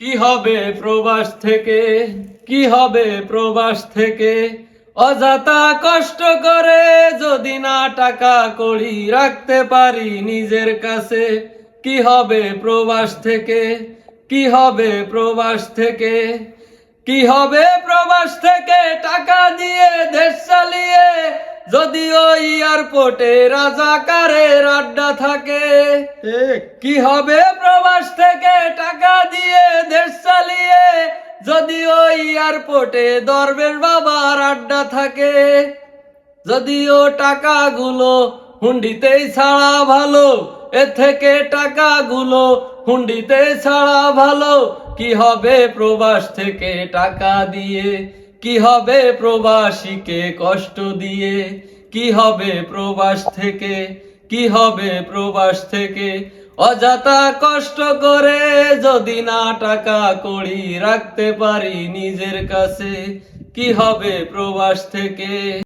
কি হবে প্রবাস থেকে? কি হবে প্রবাস থেকে? অযথা কষ্ট করে যদি না টাকা কড়ি রাখতে পারি নিজের কাছে কি হবে প্রবাস থেকে? কি হবে প্রবাস থেকে? কি হবে প্রবাস থেকে টাকা দিয়ে দেশ চালিয়ে? যদি ওই এয়ারপোর্টে রাজাকারের আড্ডা থাকে কি হবে প্রবাস থেকে এয়ারপোর্টে দরবেশ বাবার আড্ডা থাকে। যদিও টাকাগুলো হুন্ডিতেই ছাড়া ভালো, এ থেকে টাকাগুলো হুন্ডিতে ছাড়া ভালো। কি হবে প্রবাস থেকে টাকা দিয়ে? কি হবে প্রবাসীকে কষ্ট দিয়ে? কি হবে প্রবাস থেকে? কি হবে প্রবাস থেকে অযথা কষ্ট করে যদি না টাকা কড়ি রাখতে পারি নিজের কাছে, কি হবে প্রবাস থেকে?